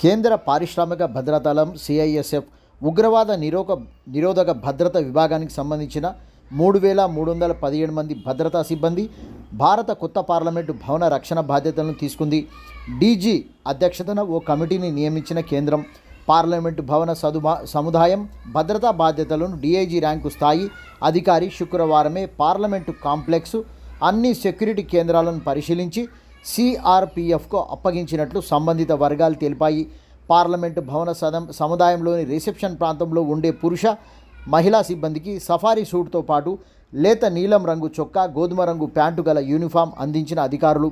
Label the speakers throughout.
Speaker 1: కేంద్ర పారిశ్రామిక భద్రతాళం సిఐఎస్ఎఫ్ ఉగ్రవాద నిరోగ నిరోధక భద్రత విభాగానికి సంబంధించిన మూడు వేల మూడు వందల పదిహేడు మంది భద్రతా సిబ్బంది భారత కొత్త పార్లమెంటు భవన రక్షణ బాధ్యతలను తీసుకుంది. డీజీ అధ్యక్షతన ఓ కమిటీని నియమించిన కేంద్రం పార్లమెంటు భవన సదుమా సముదాయం భద్రతా బాధ్యతలను డీఐజీ ర్యాంకు స్థాయి అధికారి శుక్రవారమే పార్లమెంటు కాంప్లెక్స్ అన్ని సెక్యూరిటీ కేంద్రాలను పరిశీలించి సిఆర్పిఎఫ్కు అప్పగించినట్లు సంబంధిత వర్గాలు తెలిపాయి. పార్లమెంటు భవన సదం సముదాయంలోని రిసెప్షన్ ప్రాంతంలో ఉండే పురుష మహిళా సిబ్బందికి సఫారీ సూట్తో పాటు లేత నీలం రంగు చొక్కా గోధుమ రంగు ప్యాంటు గల యూనిఫామ్ అందించిన అధికారులు.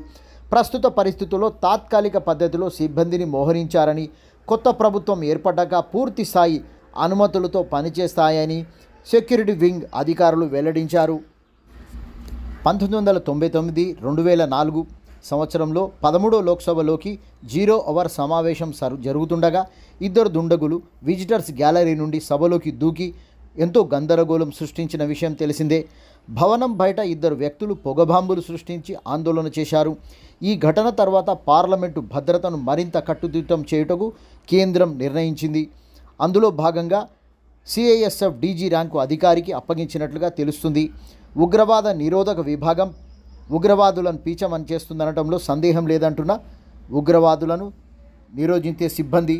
Speaker 1: ప్రస్తుత పరిస్థితుల్లో తాత్కాలిక పద్ధతిలో సిబ్బందిని మోహరించారని కొత్త ప్రభుత్వం ఏర్పడ్డాక పూర్తి స్థాయి అనుమతులతో పనిచేస్తాయని సెక్యూరిటీ వింగ్ అధికారులు వెల్లడించారు. పంతొమ్మిది వందల తొంభై తొమ్మిది రెండు వేల నాలుగు సంవత్సరంలో పదమూడో లోక్సభలోకి జీరో అవర్ సమావేశం సరు జరుగుతుండగా ఇద్దరు దుండగులు విజిటర్స్ గ్యాలరీ నుండి సభలోకి దూకి ఎంతో గందరగోళం సృష్టించిన విషయం తెలిసిందే. భవనం బయట ఇద్దరు వ్యక్తులు పొగబాంబులు సృష్టించి ఆందోళన చేశారు. ఈ ఘటన తర్వాత పార్లమెంటు భద్రతను మరింత కట్టుదిట్టం చేయుటకు కేంద్రం నిర్ణయించింది. అందులో భాగంగా సిఐఎస్ఎఫ్ డీజీ ర్యాంకు అధికారికి అప్పగించినట్లుగా తెలుస్తుంది. ఉగ్రవాద నిరోధక విభాగం ఉగ్రవాదులను పీచమని చేస్తుందనటంలో సందేహం లేదంటున్న ఉగ్రవాదులను నిరోధించే సిబ్బంది